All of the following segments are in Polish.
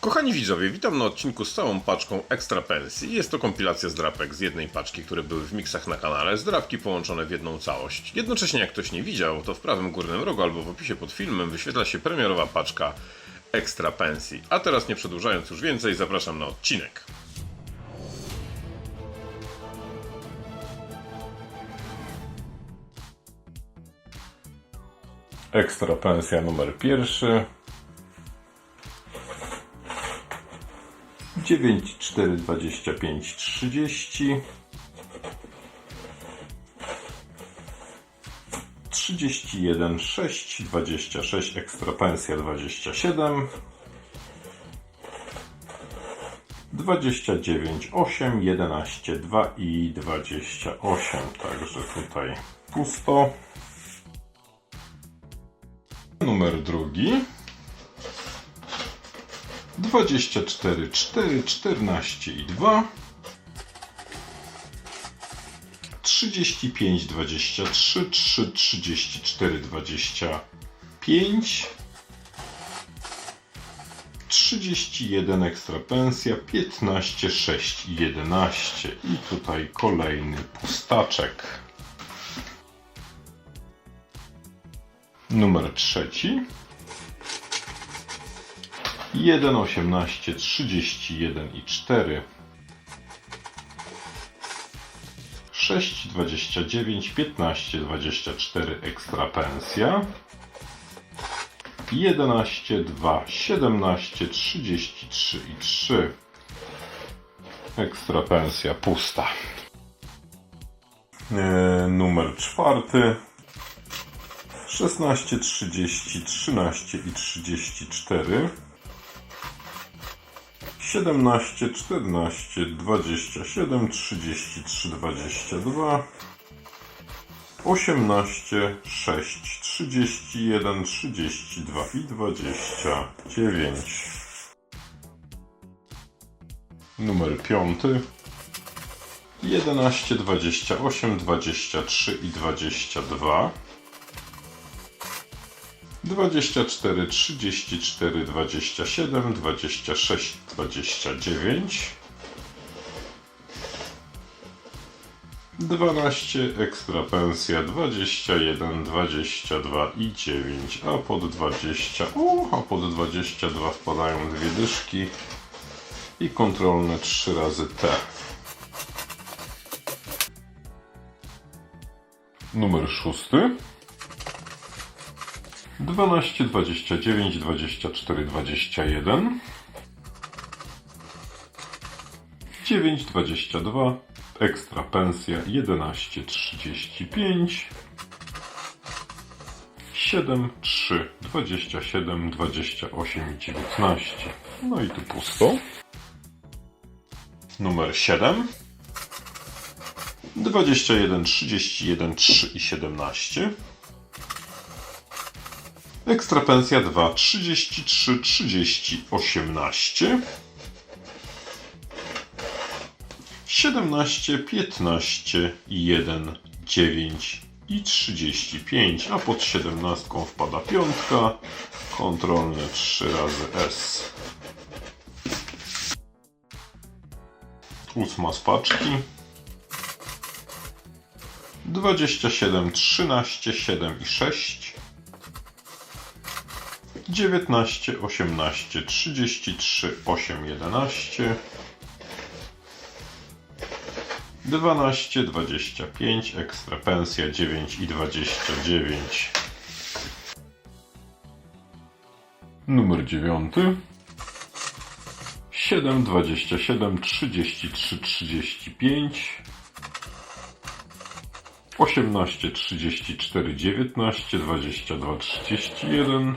Kochani widzowie, witam na odcinku z całą paczką ekstra pensji. Jest to kompilacja zdrapek z jednej paczki, które były w miksach na kanale, zdrapki połączone w jedną całość. Jednocześnie jak ktoś nie widział, to w prawym górnym rogu albo w opisie pod filmem wyświetla się premierowa paczka ekstra pensji. A teraz nie przedłużając już więcej, zapraszam na odcinek. Ekstra pensja numer pierwszy. 9, 4, 25, 30. 31, 6, 26, ekstra pensja 27. 29, 8, 11, 2 i 28. Także tutaj pusto. Numer drugi. 24, 4, 14 i 2. 35, 23, 3, 34, 25. 31 ekstra pensja, 15, 6 i 11. I tutaj kolejny pustaczek. Numer trzeci. 1, 18, 31 i 4. 6, 29, 15, 24 ekstra pensja. 11, 2, 17, 33 i 3. Ekstra pensja pusta. Eee, numer czwarty. 16, 30, 13 i 34. 17, 14, 27, 33, 22, 18, 6, 31, 32 i 29. Numer 5. 11, 28, 23 i 22. 24, 34, 27, 26, 29. 12 ekstra pensja, 21, 22 i 9, a pod 20, o, a pod 22 wpadają dwie dyszki i kontrolne 3 razy T. Numer szósty. 12, 29, 24, 21. 9, 22. Ekstra pensja 11, 35. 7, 3, 27, 28 i 19. No i tu pusto. Numer 7. 21, 31, 3 i 17. Ekstra pensja 2, 33, 30, 18. 17, 15, 1, 9 i 35, a pod 17 wpada piątka, kontrolne 3 razy S. Ósma z paczki. 27, 13, 7 i 6. 19, 18, 33, 8, 11. 12, 25, ekstra pensja 9 i 29. Numer 9. 7, 27, 33, 35. 18, 34, 19, 22, 31.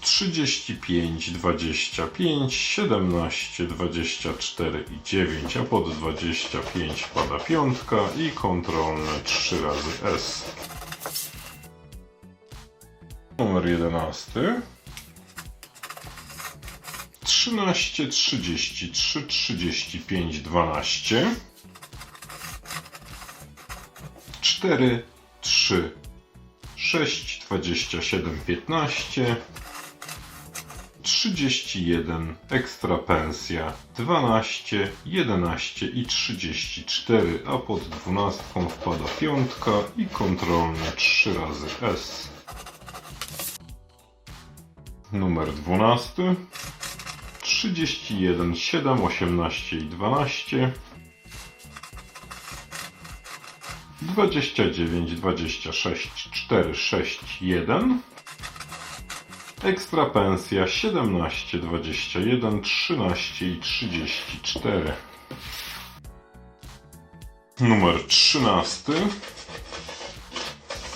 35, 25, 17, 24 i 9, a pod 25 pada piątka i kontrolne 3 razy S. Numer 11. 13, 33, 35, 12. 4, 3, 6, 27, 15. 31, ekstra pensja 12, 11 i 34, a pod 12 wpada piątka i kontrolne 3 razy S. Numer 12, 31, 7, 18 i 12, 29, 26, 4, 6, 1, Ekstra pensja 17, 21, 13 i 34. Numer 13.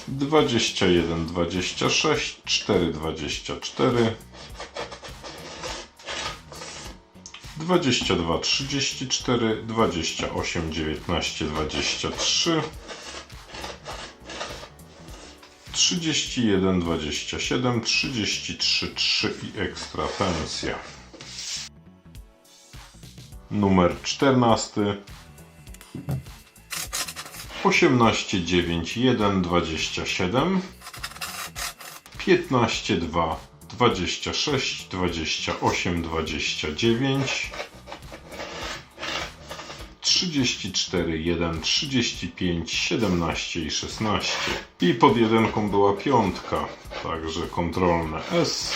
21, 26, 4, 24. 22, 34, 28, 19, 23. 31, 27, 33, 3 i ekstra pensja. Numer 14. 18, 9, 1, 27. 15, 2, 26, 28, 29. 34, 1, 35, 17 i 16. I pod jedynką była piątka, także kontrolne S.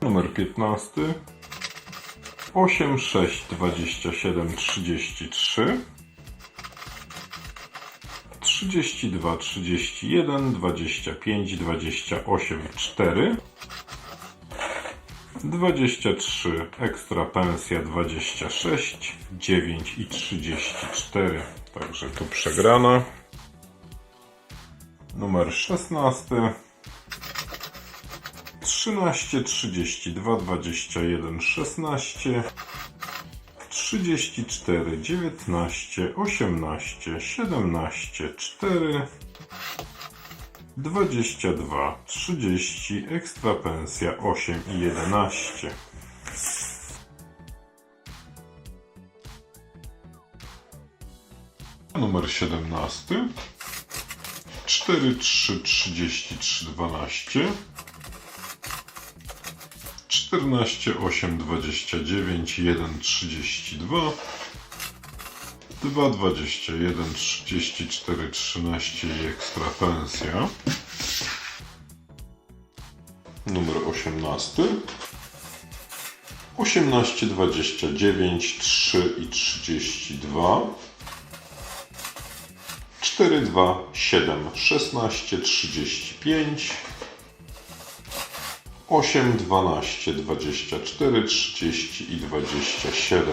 Numer 15. 8, 6, 27, 33. 32, 31, 25, 28, 4. 23, ekstra pensja 26, 9 i 34. Także tu przegrana. Numer 16. 13, 32, 21, 16. 34, 19, 18, 17, 4. 22, 30, ekstra pensja 8 i 11. Numer 17. 4, 3, 33, 12. 14, 8, 29, 1, 32. 2, 21, 34, 13 i ekstra pensja. Numer 18. 18, 29, 3 i 32. 4, 2, 7, 16, 35. 8, 12, 24, 30 i 27.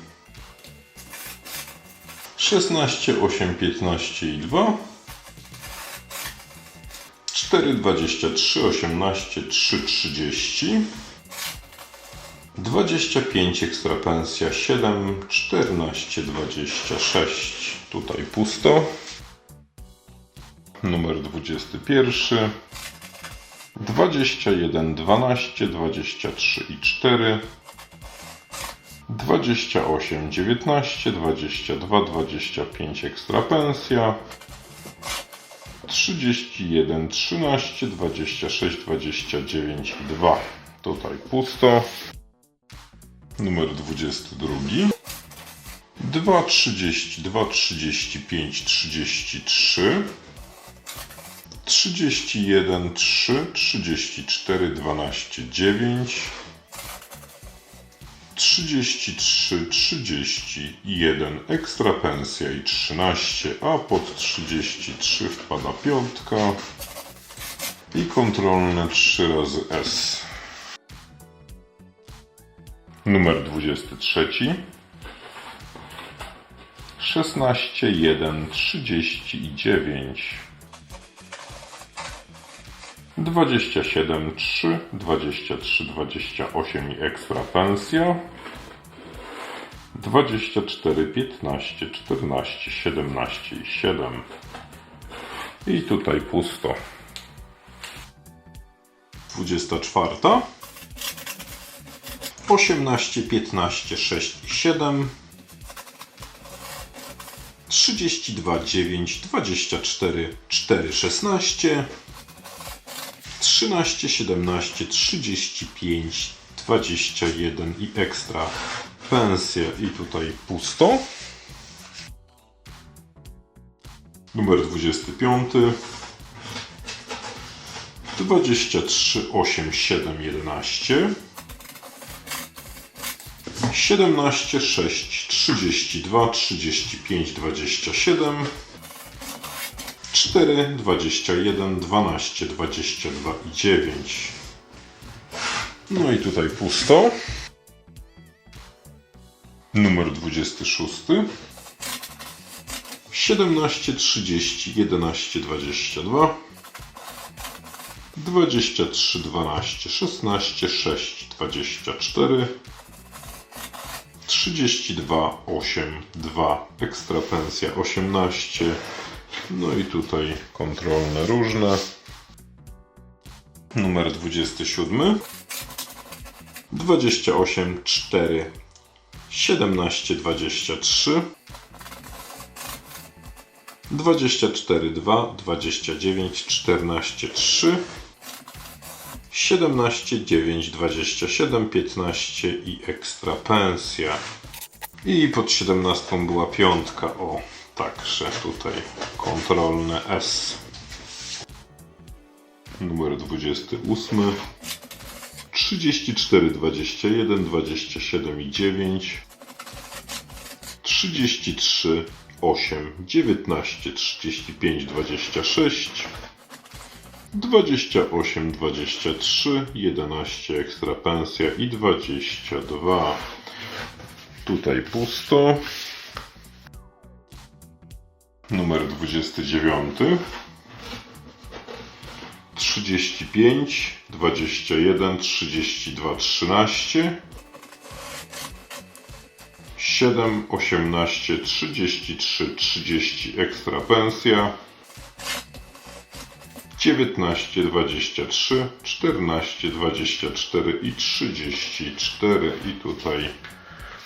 16, 8, 15 i 2. 4, 23, 18, 3, 30. 25 ekstra pensja 7, 14, 26. Tutaj pusto. Numer 21. 21, 12, 23 i 4. 28, 19, 22, 25 ekstra pensja. 31, 13, 26, 29 i 2. Tutaj pusto. Numer 22. 2, 30, 2, 35, 33. 31, 3, 34, 12, 9, 33, 31, ekstra pensja i 13, a pod 33 wpada piątka i kontrolne 3 razy S. Numer 23. 16, 1, 39. 27, 3, 23, 28 i ekstra pensja. 24, 15, 14, 17 i 7. I tutaj pusto. 24. 18, 15, 6 i 7. 32, 9, 24, 4, 16. 13, 17, 35, 21 i ekstra pensja i tutaj pusto. Numer 25. 23, 8, 7, 11. 17, 6, 32, 35, 27. 4, 21, 12, 22 i 9. No i tutaj pusto. Numer 26. 17, 30, 11, 22. 23, 12, 16, 6, 24. 32, 8, 2, ekstra pensja 18. No i tutaj kontrolne różne. Numer 27. 28, 4, 17, 23. 24, 2, 29, 14, 3. 17, 9, 27, 15 i ekstra pensja. I pod 17 była piątka. O, także tutaj kontrolne S. Numer 28. 34, 21, 27 i 9. 33, 8, 19, 35, 26. 28, 23, 11 ekstra pensja i 22. Tutaj pusto. Numer 29. 35, 21, 32, 13. 7, 18, 33, 30 ekstra pensja. 19, 23, 14, 24 i 34 i tutaj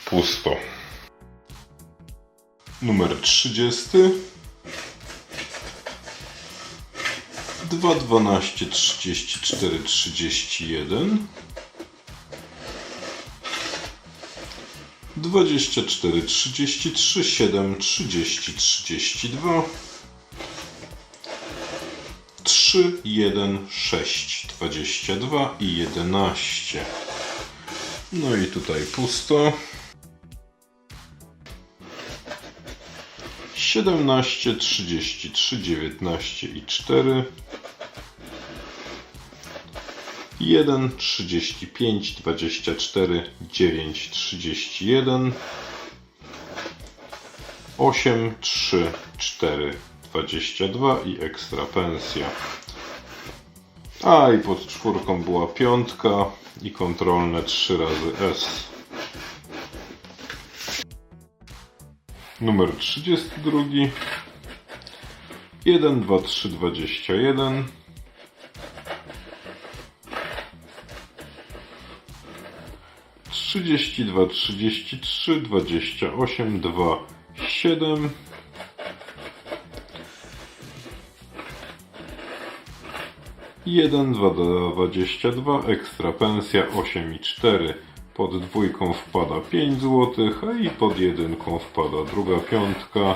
pusto. Numer 30. 2, 12, 34, 31. 24, 33, 7, 30, 32. 3, 1, 6, 22 i 11. No i tutaj pusto. 17, 33, 19 i 4. 1, 35, 24, 9, 31. 8, 3, 4, 22 i ekstra pensja. A i pod czwórką była piątka i kontrolne 3 razy S. Numer 32. 1, 2, 3, 21. Trzydzieści dwa, trzydzieści trzy, dwadzieścia osiem, dwa, siedem. Jeden, dwa, dwadzieścia dwa, ekstra pensja osiem i cztery. Pod dwójką wpada 5 zł, a i pod jedynką wpada druga piątka.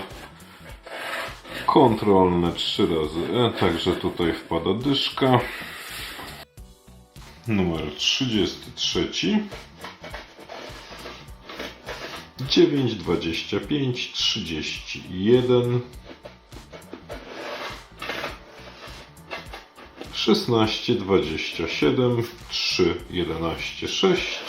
Kontrolne 3 razy E, także tutaj wpada dyszka. Numer 33. 9, 25, 31. 16, 27, 3, 11, 6.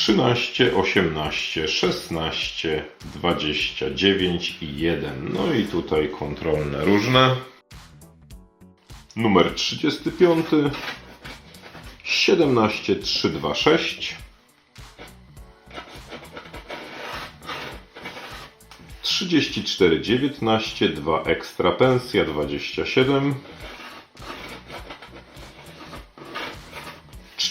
25. 13, 18, 16, 29 i 1. No i tutaj kontrolne różne. Numer 35. 17, 3, 2, 6. 34, 19, 2 ekstra pensja 27.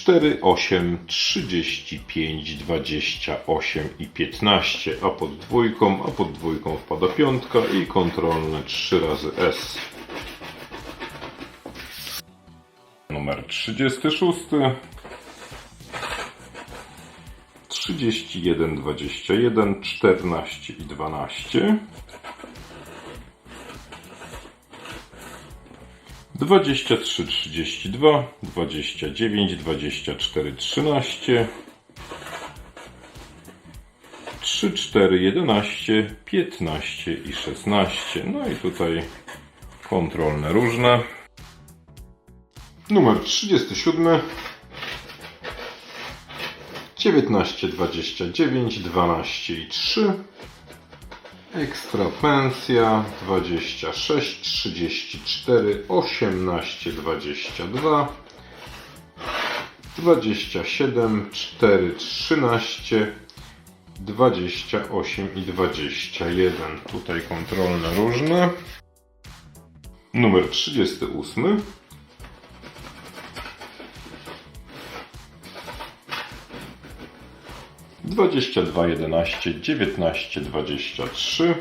4, 8, 35, 28 i 15, a pod dwójką, a pod dwójką wpada piątka i kontrolne 3 razy S. Numer 36. 31, 21, 14 i 12. 23, 32, 29, 24, 13, 3, 4, 11, 15 i 16. No i tutaj kontrolne różne. Numer 37. 19, 29, 12 i 3. Ekstra pensja 26, 34, 18, 22, 27, 4, 13, 28 i 21. Tutaj kontrolne różne. Numer 38. 22, 11, 19, 23.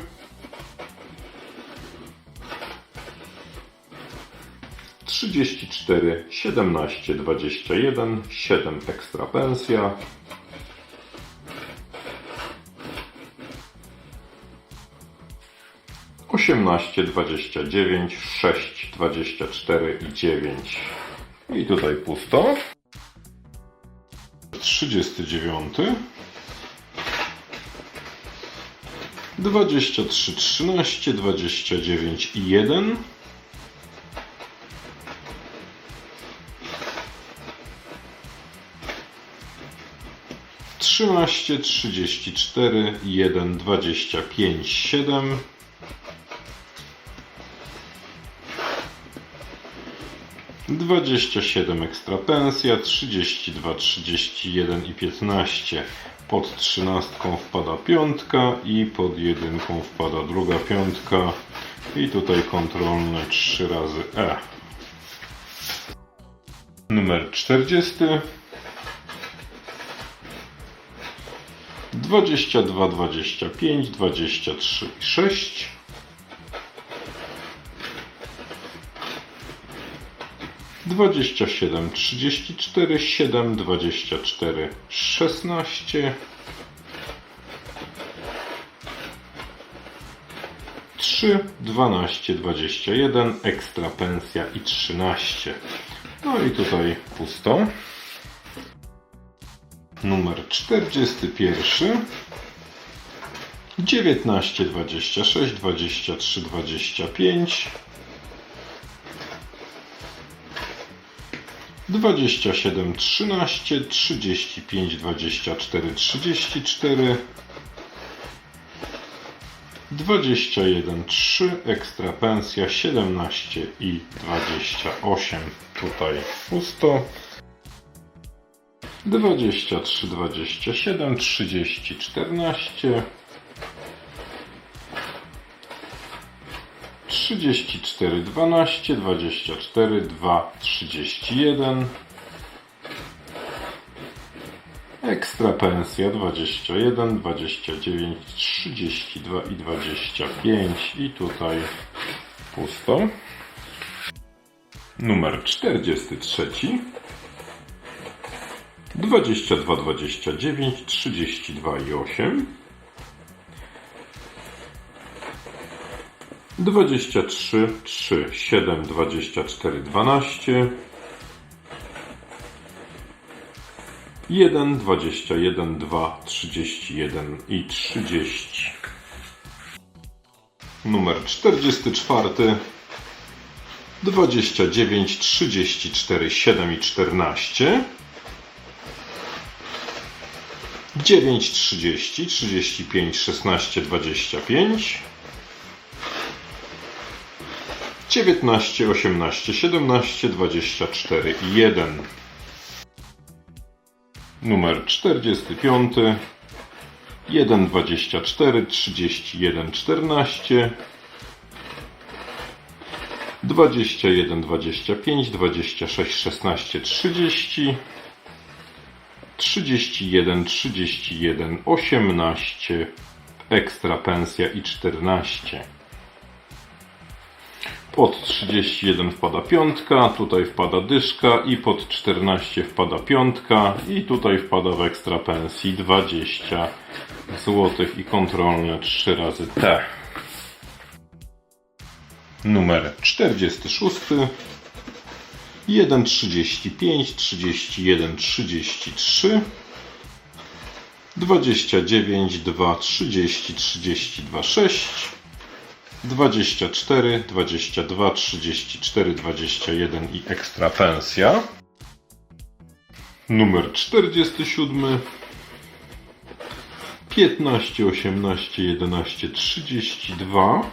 Trzydzieści cztery, siedemnaście, dwadzieścia jeden, siedem ekstra pensja. Osiemnaście, dwadzieścia dziewięć, sześć, dwadzieścia cztery i dziewięć. I tutaj pusto. Trzydziesty dziewiąty. 23, 13, 29 i 1. Trzynaście, trzydzieści cztery, jeden, dwadzieścia pięć, siedem. Dwadzieścia siedem ekstra pensja, trzydzieści dwa, trzydzieści jeden i piętnaście. Pod trzynastką wpada piątka i pod jedynką wpada druga piątka. I tutaj kontrolne 3 razy E. Numer 40. 22, 25, 23 i 6. Dwadzieścia siedem, trzydzieści cztery, siedem, dwadzieścia cztery, szesnaście. 3, 12, 21, ekstra pensja i 13. No i tutaj pusto. Numer 41. 19, 26, 23, 25. 27, 13, 35, 24, 34. 21, 3, ekstra pensja 17 i 28. Tutaj pusto. 23, 27, 30, 14. 34, 12, 24, 2, 31. Ekstra pensja 21, 29, 32 i 25 i tutaj pusto. Numer 43. 22, 29, 32 i 8. 23, 3, 7, 24, 12. 1, 21, 2, 31 i 30. Numer 44. 29, 34, 7 i 14. 9, 30, 35, 16, 25. 19, 18, 17, 24 i 1. Numer 45. 1, 24, 31, 14. 21, 25, 26, 16, 30. 31, 31, 18, ekstra pensja i 14. Pod 31 wpada piątka, tutaj wpada dyszka i pod 14 wpada piątka i tutaj wpada w ekstra pensji 20 zł i kontrolne 3 razy T. Numer 46. 1, 35, 31, 33, 29, 2, 30, 32, 6, 24, 22, 34, 21 i ekstra pensja. Numer 47. 15, 18, 11, 32.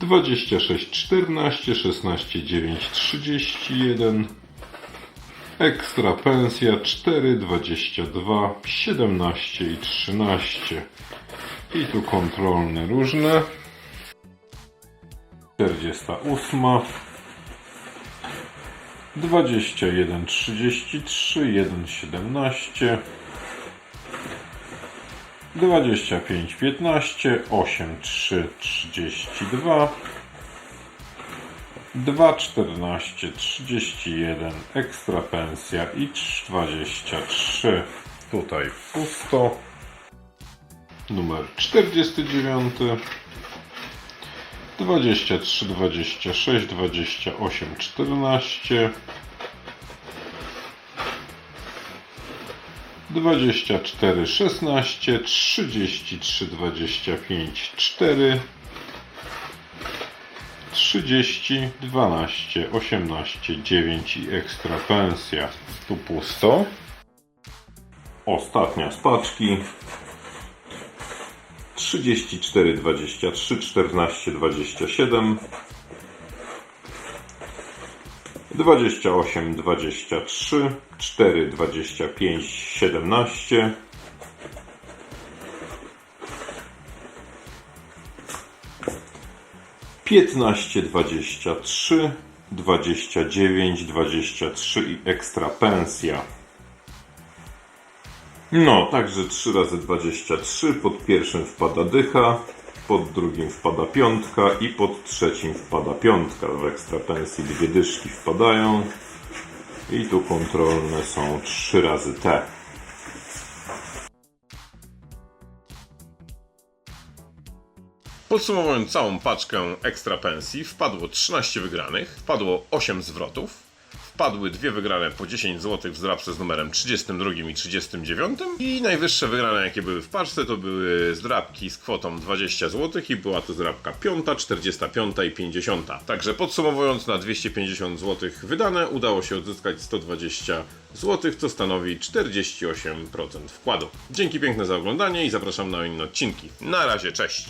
26, 14, 16, 9, 31. Ekstra pensja 4, 22, 17 i 13. I tu kontrolne różne. 48. 21, 33, 1, 17. 25, 15, 8, 3, 32, 2, 14, 31, ekstra pensja i 23. Tutaj pusto. Numer 49, 23, 26, 28, 14. 24, 16, 33, 25, 4, 30, 12, 18, 9 i ekstra pensja. Tu pusto. Ostatnia z paczki. 34, 23, 14, 27. 28, 23, 4, 25, 17. Piętnaście, dwadzieścia trzy, dwadzieścia dziewięć, dwadzieścia trzy i ekstra pensja. No, także 3 razy 23, pod pierwszym wpada dycha, pod drugim wpada piątka i pod trzecim wpada piątka. W ekstra pensji dwie dyszki wpadają i tu kontrolne są 3 razy T. Podsumowując całą paczkę ekstra pensji, wpadło 13 wygranych, wpadło 8 zwrotów, wpadły dwie wygrane po 10 zł w zdrabce z numerem 32 i 39 i najwyższe wygrane jakie były w paczce to były zdrabki z kwotą 20 zł i była to zdrabka 5, 45 i 50. Także podsumowując na 250 zł wydane udało się odzyskać 120 zł, co stanowi 48% wkładu. Dzięki piękne za oglądanie i zapraszam na inne odcinki. Na razie, cześć!